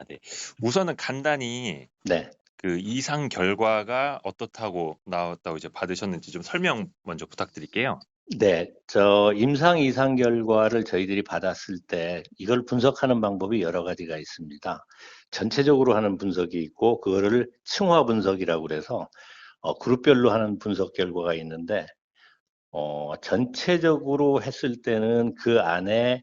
아 네. 우선은 간단히 네. 그 이상 결과가 어떻다고 나왔다고 이제 받으셨는지 좀 설명 먼저 부탁드릴게요. 네, 저 임상 이상 결과를 저희들이 받았을 때 이걸 분석하는 방법이 여러 가지가 있습니다. 전체적으로 하는 분석이 있고 그거를 층화 분석이라고 그래서 어, 그룹별로 하는 분석 결과가 있는데 어, 전체적으로 했을 때는 그 안에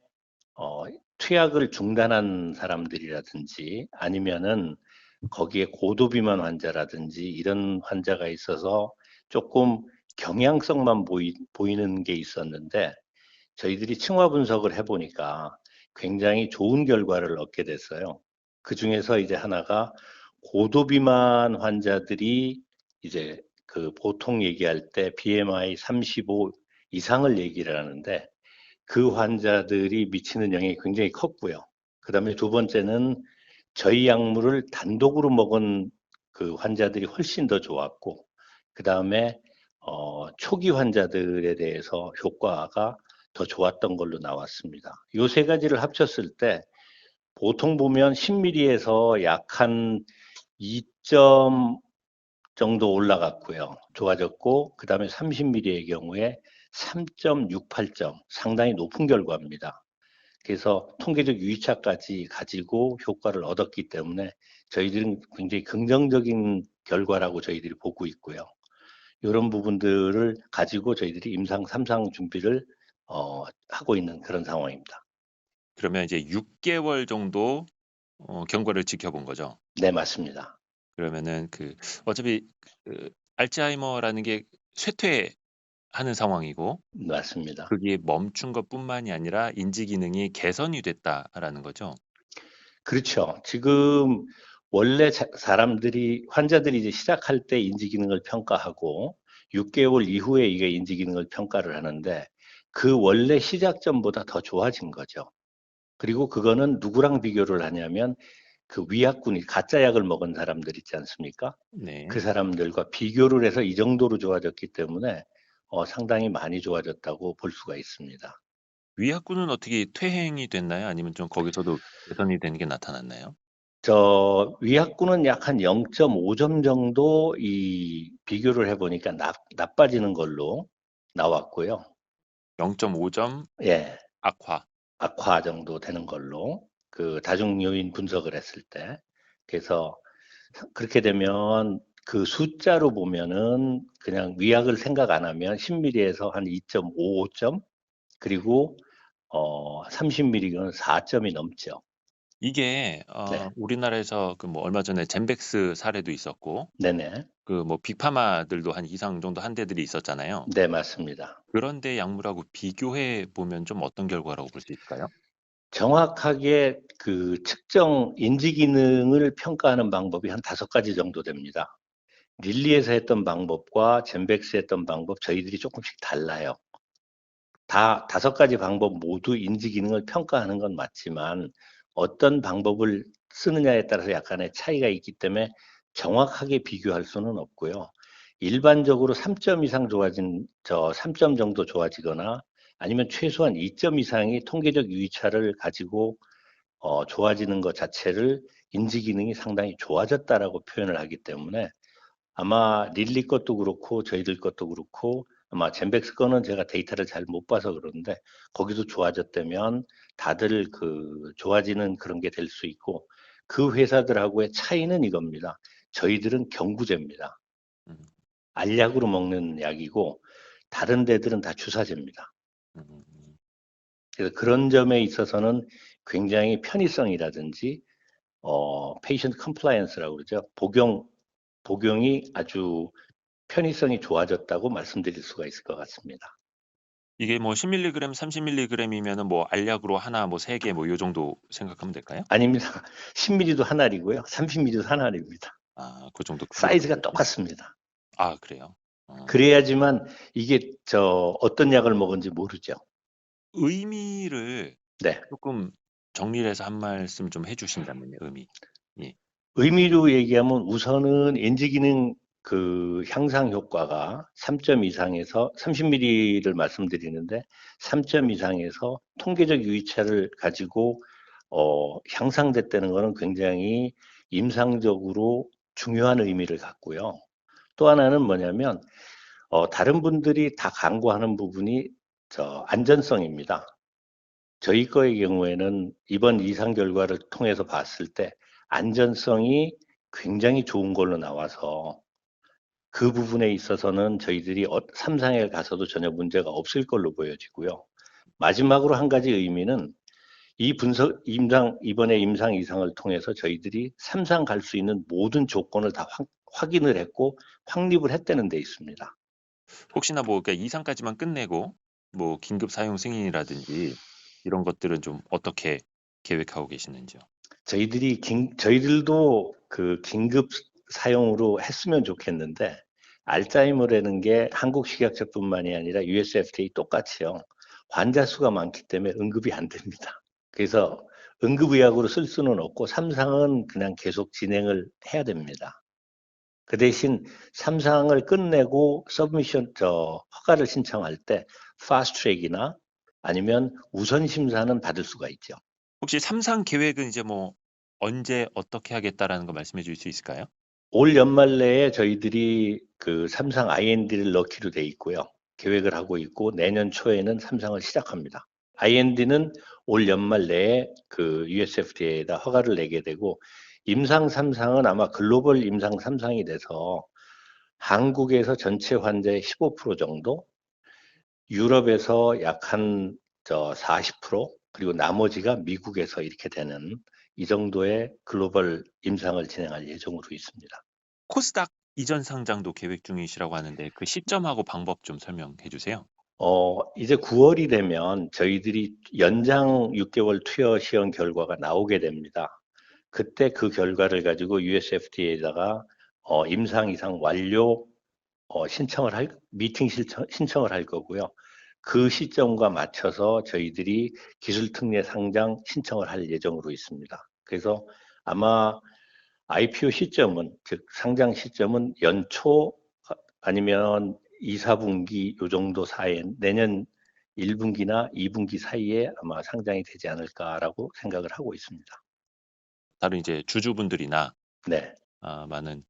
어, 투약을 중단한 사람들이라든지 아니면은 거기에 고도비만 환자라든지 이런 환자가 있어서 조금 경향성만 보이, 보이는 게 있었는데 저희들이 층화 분석을 해보니까 굉장히 좋은 결과를 얻게 됐어요. 그 중에서 이제 하나가 고도비만 환자들이 이제 그 보통 얘기할 때 BMI 35 이상을 얘기를 하는데 그 환자들이 미치는 영향이 굉장히 컸고요. 그 다음에 두 번째는 저희 약물을 단독으로 먹은 그 환자들이 훨씬 더 좋았고, 그 다음에 어, 초기 환자들에 대해서 효과가 더 좋았던 걸로 나왔습니다. 이세 가지를 합쳤을 때 보통 보면 10mm에서 약 한 2점 정도 올라갔고요. 좋아졌고, 그 다음에 30mm의 경우에 3.68점, 상당히 높은 결과입니다. 그래서 통계적 유의차까지 가지고 효과를 얻었기 때문에 저희들은 굉장히 긍정적인 결과라고 저희들이 보고 있고요. 이런 부분들을 가지고 저희들이 임상 3상 준비를 어, 하고 있는 그런 상황입니다. 그러면 이제 6개월 정도 어, 경과를 지켜본 거죠. 네, 맞습니다. 그러면은 그 어차피 그 알츠하이머라는 게 쇠퇴 하는 상황이고 맞습니다. 그게 멈춘 것뿐만이 아니라 인지 기능이 개선이 됐다라는 거죠. 그렇죠. 지금 원래 자- 사람들이 환자들이 이제 시작할 때 인지 기능을 평가하고 6개월 이후에 이게 인지 기능을 평가를 하는데 그 원래 시작점보다 더 좋아진 거죠. 그리고 그거는 누구랑 비교를 하냐면 그 위약군이 가짜 약을 먹은 사람들 있지 않습니까? 네. 그 사람들과 비교를 해서 이 정도로 좋아졌기 때문에 어, 상당히 많이 좋아졌다고 볼 수가 있습니다. 위약군은 어떻게 퇴행이 됐나요? 아니면 좀 거기서도 개선이 되는 게 나타났나요? 저 위약군은 약한 0.5점 정도 이 비교를 해보니까 나, 나빠지는 걸로 나왔고요. 0.5점 예, 악화. 악화 정도 되는 걸로 그 다중 요인 분석을 했을 때 그래서 그렇게 되면 그 숫자로 보면은 그냥 위약을 생각 안 하면 10mm에서 한 2.55점 그리고 어 30mm는 4점이 넘죠. 이게 어, 네. 우리나라에서 그 뭐 얼마 전에 젠백스 사례도 있었고 네네. 그 뭐 빅파마들도 한 이상 정도 한 데들이 있었잖아요. 네, 맞습니다. 그런데 약물하고 비교해 보면 좀 어떤 결과라고 볼 수 있을까요? 정확하게 그 측정 인지 기능을 평가하는 방법이 한 다섯 가지 정도 됩니다. 릴리에서 했던 방법과 젠백스 했던 방법 저희들이 조금씩 달라요. 다 다섯 가지 방법 모두 인지 기능을 평가하는 건 맞지만 어떤 방법을 쓰느냐에 따라서 약간의 차이가 있기 때문에 정확하게 비교할 수는 없고요. 일반적으로 3점 이상 좋아진 저 3점 정도 좋아지거나 아니면 최소한 2점 이상이 통계적 유의차를 가지고 어, 좋아지는 것 자체를 인지 기능이 상당히 좋아졌다라고 표현을 하기 때문에 아마 릴리 것도 그렇고 저희들 것도 그렇고 아마 젠백스 거는 제가 데이터를 잘 못 봐서 그러는데 거기도 좋아졌다면 다들 그 좋아지는 그런 게 될 수 있고 그 회사들하고의 차이는 이겁니다. 저희들은 경구제입니다. 음, 알약으로 먹는 약이고 다른 데들은 다 주사제입니다. 음, 음. 그래서 그런 점에 있어서는 굉장히 편의성이라든지 어 페이션트 컴플라이언스라고 그러죠. 복용 복용이 아주 편의성이 좋아졌다고 말씀드릴 수가 있을 것 같습니다. 이게 뭐 10mg, 30mg이면은 뭐 알약으로 하나, 뭐 세 개, 뭐 요 정도 생각하면 될까요? 아닙니다. 10mm도 한 알이고요. 30mm도 한 알입니다. 아, 그 정도 크기. 사이즈가 똑같습니다. 아, 그래요. 어, 그래야지만 이게 저 어떤 약을 먹은지 모르죠. 의미를 네. 조금 정리를 해서 한 말씀 좀 해주신다면요, 의미. 의미로 얘기하면 우선은 인지 기능 그 향상 효과가 3점 이상에서 30mm를 말씀드리는데 3점 이상에서 통계적 유의차를 가지고 어, 향상됐다는 것은 굉장히 임상적으로 중요한 의미를 갖고요. 또 하나는 뭐냐면 어, 다른 분들이 다 강구하는 부분이 저 안전성입니다. 저희 거의 경우에는 이번 이상 결과를 통해서 봤을 때 안전성이 굉장히 좋은 걸로 나와서 그 부분에 있어서는 저희들이 어- 삼상에 가서도 전혀 문제가 없을 걸로 보여지고요. 마지막으로 한 가지 의미는 이 분석 임상 이번에 임상 이상을 통해서 저희들이 삼상 갈 수 있는 모든 조건을 다 확- 확인을 했고 확립을 했다는 데 있습니다. 혹시나 뭐 그러니까 이상까지만 끝내고 뭐 긴급 사용 승인이라든지 이런 것들은 좀 어떻게 계획하고 계시는지요? 저희들이 긴- 저희들도 그 긴급 사용으로 했으면 좋겠는데 알츠하이머라는 게 한국 식약처뿐만이 아니라 USFDA 똑같이요. 환자 수가 많기 때문에 응급이 안 됩니다. 그래서 응급의약으로 쓸 수는 없고 삼상은 그냥 계속 진행을 해야 됩니다. 그 대신 삼상을 끝내고 서브미션 저 허가를 신청할 때 파스트트랙이나 아니면 우선 심사는 받을 수가 있죠. 혹시 삼상 계획은 이제 뭐 언제 어떻게 하겠다라는 거 말씀해 주실 수 있을까요? 올 연말 내에 저희들이 그 삼상 IND를 넣기로 돼 있고요. 계획을 하고 있고 내년 초에는 삼상을 시작합니다. IND는 올 연말 내에 그 USFDA에다 허가를 내게 되고 임상 삼상은 아마 글로벌 임상 삼상이 돼서 한국에서 전체 환자의 15% 정도, 유럽에서 약 한 저 40% 그리고 나머지가 미국에서 이렇게 되는 이 정도의 글로벌 임상을 진행할 예정으로 있습니다. 코스닥 이전 상장도 계획 중이시라고 하는데 그 시점하고 방법 좀 설명해 주세요. 어, 이제 9월이 되면 저희들이 연장 6개월 투여 시험 결과가 나오게 됩니다. 그때 그 결과를 가지고 USFDA에다가 어, 임상 이상 완료 어, 신청을 할 미팅 신청, 신청을 할 거고요. 그 시점과 맞춰서 저희들이 기술 특례 상장 신청을 할 예정으로 있습니다. 그래서 아마 IPO 시점은 즉 상장 시점은 연초 아, 아니면 2, 4분기 요 정도 사이에 내년 1분기나 2분기 사이에 아마 상장이 되지 않을까라고 생각을 하고 있습니다. 다른 이제 주주분들이나 네. 아, 많은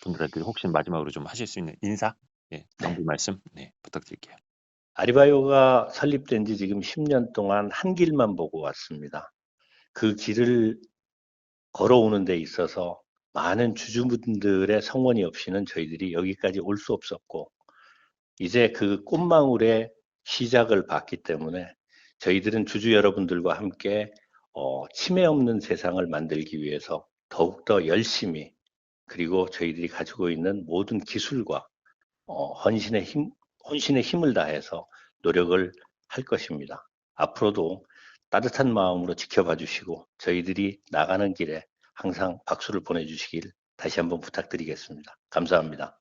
분들한테 혹시 마지막으로 좀 하실 수 있는 인사, 예, 정비 말씀, 네, 부탁드릴게요. 아리바이오가 설립된 지 지금 10년 동안 한 길만 보고 왔습니다. 그 길을 걸어오는 데 있어서 많은 주주분들의 성원이 없이는 저희들이 여기까지 올 수 없었고, 이제 그 꽃망울의 시작을 봤기 때문에 저희들은 주주 여러분들과 함께 어, 치매 없는 세상을 만들기 위해서 더욱더 열심히 그리고 저희들이 가지고 있는 모든 기술과 어, 헌신의 힘, 혼신의 힘을 다해서 노력을 할 것입니다. 앞으로도 따뜻한 마음으로 지켜봐 주시고 저희들이 나가는 길에 항상 박수를 보내주시길 다시 한번 부탁드리겠습니다. 감사합니다.